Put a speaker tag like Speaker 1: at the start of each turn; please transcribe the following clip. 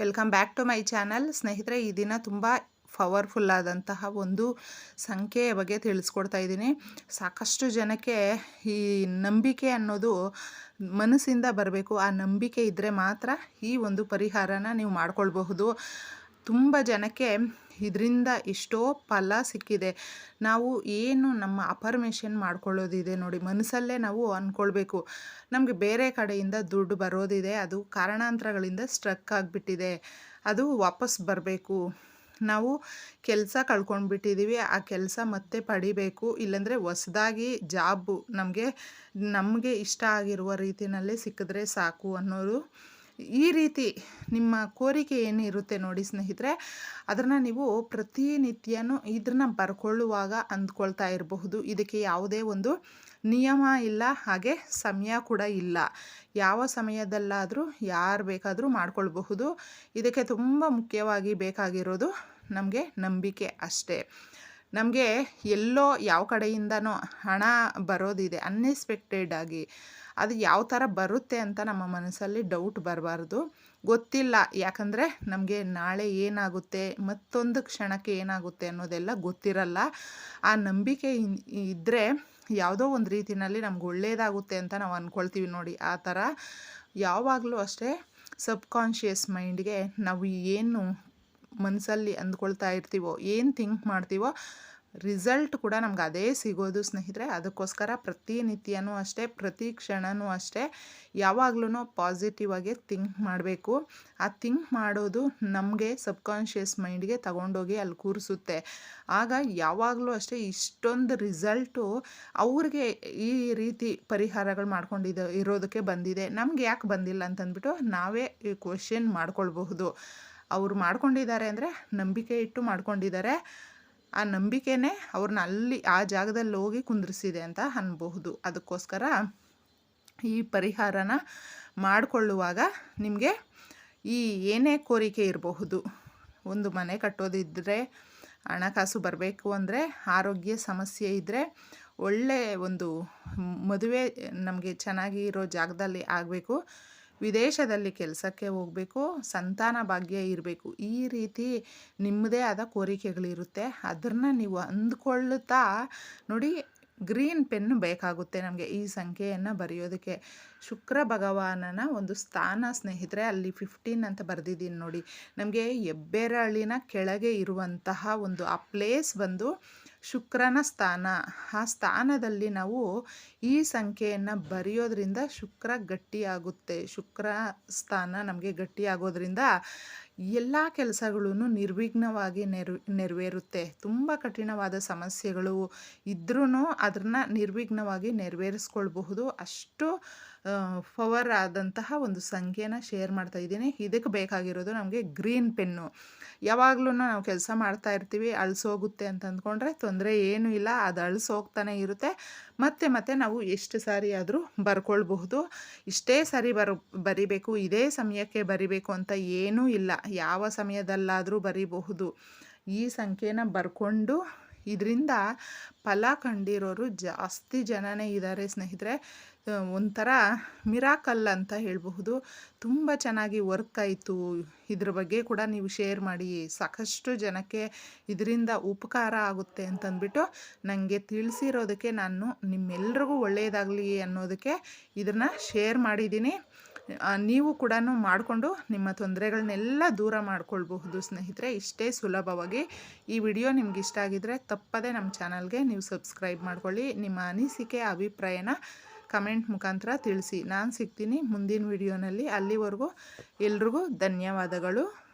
Speaker 1: Welcome back to my channel. ಸ್ನೇಹಿತರೆ, ಈ ದಿನ ತುಂಬ ಪವರ್ಫುಲ್ ಆದಂತಹ ಒಂದು ಸಂಖ್ಯೆಯ ಬಗ್ಗೆ ತಿಳಿಸ್ಕೊಡ್ತಾ ಇದ್ದೀನಿ. ಸಾಕಷ್ಟು ಜನಕ್ಕೆ ಈ ನಂಬಿಕೆ ಅನ್ನೋದು ಮನಸ್ಸಿಂದ ಬರಬೇಕು. ಆ ನಂಬಿಕೆ ಇದ್ದರೆ ಮಾತ್ರ ಈ ಒಂದು ಪರಿಹಾರನ ನೀವು ಮಾಡ್ಕೊಳ್ಬಹುದು. ತುಂಬ ಜನಕ್ಕೆ ಇದರಿಂದ ಎಷ್ಟೋ ಫಲ ಸಿಕ್ಕಿದೆ. ನಾವು ಏನು ನಮ್ಮ ಅಪರ್ಮೇಷನ್ ಮಾಡ್ಕೊಳ್ಳೋದಿದೆ ನೋಡಿ, ಮನಸ್ಸಲ್ಲೇ ನಾವು ಅಂದ್ಕೊಳ್ಬೇಕು ನಮಗೆ ಬೇರೆ ಕಡೆಯಿಂದ ದುಡ್ಡು ಬರೋದಿದೆ, ಅದು ಕಾರಣಾಂತರಗಳಿಂದ ಸ್ಟ್ರಕ್ ಆಗಿಬಿಟ್ಟಿದೆ. ಅದು ವಾಪಸ್ ಬರಬೇಕು. ನಾವು ಕೆಲಸ ಕಳ್ಕೊಂಡ್ಬಿಟ್ಟಿದ್ದೀವಿ ಆ ಕೆಲಸ ಮತ್ತೆ ಪಡಿಬೇಕು. ಇಲ್ಲಾಂದರೆ ಹೊಸದಾಗಿ ಜಾಬು ನಮಗೆ ನಮಗೆ ಇಷ್ಟ ಆಗಿರುವ ರೀತಿಯಲ್ಲೇ ಸಿಕ್ಕಿದ್ರೆ ಸಾಕು ಅನ್ನೋದು ಈ ರೀತಿ ನಿಮ್ಮ ಕೋರಿಕೆ ಏನಿರುತ್ತೆ ನೋಡಿ ಸ್ನೇಹಿತರೆ, ಅದನ್ನು ನೀವು ಪ್ರತಿನಿತ್ಯನೂ ಇದನ್ನು ಬರ್ಕೊಳ್ಳುವಾಗ ಅಂದ್ಕೊಳ್ತಾ ಇರಬಹುದು. ಇದಕ್ಕೆ ಯಾವುದೇ ಒಂದು ನಿಯಮ ಇಲ್ಲ, ಹಾಗೆ ಸಮಯ ಕೂಡ ಇಲ್ಲ. ಯಾವ ಸಮಯದಲ್ಲಾದರೂ, ಯಾರು ಬೇಕಾದರೂ ಮಾಡ್ಕೊಳ್ಬಹುದು. ಇದಕ್ಕೆ ತುಂಬ ಮುಖ್ಯವಾಗಿ ಬೇಕಾಗಿರೋದು ನಮಗೆ ನಂಬಿಕೆ ಅಷ್ಟೇ. ನಮಗೆ ಎಲ್ಲೋ ಯಾವ ಕಡೆಯಿಂದನೋ ಹಣ ಬರೋದಿದೆ ಅನ್ಎಕ್ಸ್ಪೆಕ್ಟೆಡ್ ಆಗಿ. ಅದು ಯಾವ ಥರ ಬರುತ್ತೆ ಅಂತ ನಮ್ಮ ಮನಸ್ಸಲ್ಲಿ ಡೌಟ್ ಬರಬಾರ್ದು. ಗೊತ್ತಿಲ್ಲ, ಯಾಕಂದರೆ ನಮಗೆ ನಾಳೆ ಏನಾಗುತ್ತೆ, ಮತ್ತೊಂದು ಕ್ಷಣಕ್ಕೆ ಏನಾಗುತ್ತೆ ಅನ್ನೋದೆಲ್ಲ ಗೊತ್ತಿರಲ್ಲ. ಆ ನಂಬಿಕೆ ಇದ್ದರೆ ಯಾವುದೋ ಒಂದು ರೀತಿಯಲ್ಲಿ ನಮ್ಗೆ ಒಳ್ಳೆಯದಾಗುತ್ತೆ ಅಂತ ನಾವು ಅಂದ್ಕೊಳ್ತೀವಿ ನೋಡಿ. ಆ ಥರ ಯಾವಾಗಲೂ ಅಷ್ಟೇ ಸಬ್ಕಾನ್ಷಿಯಸ್ ಮೈಂಡ್ಗೆ ನಾವು ಏನು ಮನಸ್ಸಲ್ಲಿ ಅಂದ್ಕೊಳ್ತಾ ಇರ್ತೀವೋ, ಏನು ಥಿಂಕ್ ಮಾಡ್ತೀವೋ, ರಿಸಲ್ಟ್ ಕೂಡ ನಮ್ಗೆ ಅದೇ ಸಿಗೋದು ಸ್ನೇಹಿತರೆ. ಅದಕ್ಕೋಸ್ಕರ ಪ್ರತಿನಿತ್ಯನೂ ಅಷ್ಟೇ, ಪ್ರತಿ ಕ್ಷಣವೂ ಅಷ್ಟೇ ಯಾವಾಗಲೂ ಪಾಸಿಟಿವ್ ಆಗಿ ಥಿಂಕ್ ಮಾಡಬೇಕು. ಆ ಥಿಂಕ್ ಮಾಡೋದು ನಮಗೆ ಸಬ್ಕಾನ್ಷಿಯಸ್ ಮೈಂಡ್ಗೆ ತಗೊಂಡೋಗಿ ಅಲ್ಲಿ ಕೂರಿಸುತ್ತೆ. ಆಗ ಯಾವಾಗಲೂ ಅಷ್ಟೇ ಇಷ್ಟೊಂದು ರಿಸಲ್ಟು ಅವ್ರಿಗೆ ಈ ರೀತಿ ಪರಿಹಾರಗಳು ಮಾಡ್ಕೊಂಡಿದ್ದ ಇರೋದಕ್ಕೆ ಬಂದಿದೆ. ನಮ್ಗೆ ಯಾಕೆ ಬಂದಿಲ್ಲ ಅಂತಂದ್ಬಿಟ್ಟು ನಾವೇ ಕ್ವಶನ್ ಮಾಡ್ಕೊಳ್ಬಹುದು. ಅವರು ಮಾಡ್ಕೊಂಡಿದ್ದಾರೆ ಅಂದರೆ ನಂಬಿಕೆ ಇಟ್ಟು ಮಾಡ್ಕೊಂಡಿದ್ದಾರೆ. ಆ ನಂಬಿಕೆನೇ ಅವ್ರನ್ನ ಅಲ್ಲಿ, ಆ ಜಾಗದಲ್ಲಿ ಹೋಗಿ ಕುಂದ್ರಿಸಿದೆ ಅಂತ ಅನ್ಬಹುದು. ಅದಕ್ಕೋಸ್ಕರ ಈ ಪರಿಹಾರನ ಮಾಡಿಕೊಳ್ಳುವಾಗ ನಿಮಗೆ ಈ ಏನೇ ಕೋರಿಕೆ ಇರಬಹುದು, ಒಂದು ಮನೆ ಕಟ್ಟೋದಿದ್ದರೆ ಹಣಕಾಸು ಬರಬೇಕು ಅಂದರೆ, ಆರೋಗ್ಯ ಸಮಸ್ಯೆ ಇದ್ದರೆ ಒಳ್ಳೆ ಒಂದು ಮದುವೆ ನಮಗೆ ಚೆನ್ನಾಗಿ ಇರೋ ಜಾಗದಲ್ಲಿ ಆಗಬೇಕು. ವಿದೇಶದಲ್ಲಿ ಕೆಲಸಕ್ಕೆ ಹೋಗಬೇಕು, ಸಂತಾನ ಭಾಗ್ಯ ಇರಬೇಕು, ಈ ರೀತಿ ನಿಮ್ಮದೇ ಆದ ಕೋರಿಕೆಗಳಿರುತ್ತೆ. ಅದನ್ನು ನೀವು ಅಂದ್ಕೊಳ್ಳುತ್ತಾ ನೋಡಿ, ಗ್ರೀನ್ ಪೆನ್ ಬೇಕಾಗುತ್ತೆ ನಮಗೆ ಈ ಸಂಖ್ಯೆಯನ್ನು ಬರೆಯೋದಕ್ಕೆ. ಶುಕ್ರ ಭಗವಾನನ ಒಂದು ಸ್ಥಾನ ಸ್ನೇಹಿತರೆ, ಅಲ್ಲಿ ಫಿಫ್ಟೀನ್ ಅಂತ ಬರೆದಿದ್ದೀನಿ ನೋಡಿ. ನಮಗೆ ಹೆಬ್ಬೆರಳಿನ ಕೆಳಗೆ ಇರುವಂತಹ ಒಂದು ಆ ಪ್ಲೇಸ್ ಬಂದು ಶುಕ್ರನ ಸ್ಥಾನ. ಆ ಸ್ಥಾನದಲ್ಲಿ ನಾವು ಈ ಸಂಖ್ಯೆಯನ್ನು ಬರೆಯೋದ್ರಿಂದ ಶುಕ್ರ ಗಟ್ಟಿಯಾಗುತ್ತೆ. ಶುಕ್ರ ಸ್ಥಾನ ನಮಗೆ ಗಟ್ಟಿಯಾಗೋದ್ರಿಂದ ಎಲ್ಲ ಕೆಲಸಗಳೂ ನಿರ್ವಿಘ್ನವಾಗಿ ನೆರ್, ನೆರವೇರುತ್ತೆ. ತುಂಬ ಕಠಿಣವಾದ ಸಮಸ್ಯೆಗಳು ಇದ್ರೂ ಅದನ್ನು ನಿರ್ವಿಘ್ನವಾಗಿ ನೆರವೇರಿಸ್ಕೊಳ್ಬಹುದು. ಅಷ್ಟು ಪವರ್ ಆದಂತಹ ಒಂದು ಸಂಖ್ಯೆನ ಶೇರ್ ಮಾಡ್ತಾ ಇದ್ದೀನಿ. ಇದಕ್ಕೆ ಬೇಕಾಗಿರೋದು ನಮಗೆ ಗ್ರೀನ್ ಪೆನ್ನು. ಯಾವಾಗಲೂ ನಾವು ಕೆಲಸ ಮಾಡ್ತಾ ಇರ್ತೀವಿ, ಅಳಿಸೋಗುತ್ತೆ ಅಂತ ಅಂದ್ಕೊಂಡ್ರೆ ತೊಂದರೆ ಏನೂ ಇಲ್ಲ, ಅದು ಅಳಿಸೋಗ್ತಾನೆ ಇರುತ್ತೆ. ಮತ್ತೆ ಮತ್ತೆ ನಾವು ಎಷ್ಟು ಸಾರಿ ಆದರೂ ಬರ್ಕೊಳ್ಬಹುದು. ಇಷ್ಟೇ ಸಾರಿ ಬರ್, ಬರಿಬೇಕು, ಇದೇ ಸಮಯಕ್ಕೆ ಬರಿಬೇಕು ಅಂತ ಏನೂ ಇಲ್ಲ. ಯಾವ ಸಮಯದಲ್ಲಾದರೂ ಬರಿಬಹುದು. ಈ ಸಂಖ್ಯೆನ ಬರ್ಕೊಂಡು ಇದರಿಂದ ಫಲ ಕಂಡಿರೋರು ಜಾಸ್ತಿ ಜನನೇ ಇದ್ದಾರೆ ಸ್ನೇಹಿತರೆ. ಒಂಥರ ಮಿರಾಕಲ್ ಅಂತ ಹೇಳಬಹುದು. ತುಂಬ ಚೆನ್ನಾಗಿ ವರ್ಕ್ ಆಯಿತು. ಇದ್ರ ಬಗ್ಗೆ ಕೂಡ ನೀವು ಶೇರ್ ಮಾಡಿ. ಸಾಕಷ್ಟು ಜನಕ್ಕೆ ಇದರಿಂದ ಉಪಕಾರ ಆಗುತ್ತೆ ಅಂತಂದ್ಬಿಟ್ಟು ನನಗೆ ತಿಳಿಸಿರೋದಕ್ಕೆ ನಾನು ನಿಮ್ಮೆಲ್ರಿಗೂ ಒಳ್ಳೆಯದಾಗಲಿ ಅನ್ನೋದಕ್ಕೆ ಇದನ್ನು ಶೇರ್ ಮಾಡಿದ್ದೀನಿ. ನೀವು ಕೂಡ ಮಾಡಿಕೊಂಡು ನಿಮ್ಮ ತೊಂದರೆಗಳನ್ನೆಲ್ಲ ದೂರ ಮಾಡ್ಕೊಳ್ಬಹುದು ಸ್ನೇಹಿತರೆ. ಇಷ್ಟೇ ಸುಲಭವಾಗಿ. ಈ ವಿಡಿಯೋ ನಿಮ್ಗೆ ಇಷ್ಟ ಆಗಿದ್ರೆ ತಪ್ಪದೇ ನಮ್ಮ ಚಾನಲ್ಗೆ ನೀವು ಸಬ್ಸ್ಕ್ರೈಬ್ ಮಾಡ್ಕೊಳ್ಳಿ. ನಿಮ್ಮ ಅನಿಸಿಕೆ, ಅಭಿಪ್ರಾಯನ ಕಮೆಂಟ್ ಮುಖಾಂತರ ತಿಳಿಸಿ. ನಾನು ಸಿಗ್ತೀನಿ ಮುಂದಿನ ವಿಡಿಯೋನಲ್ಲಿ. ಅಲ್ಲಿವರೆಗೂ ಎಲ್ರಿಗೂ ಧನ್ಯವಾದಗಳು.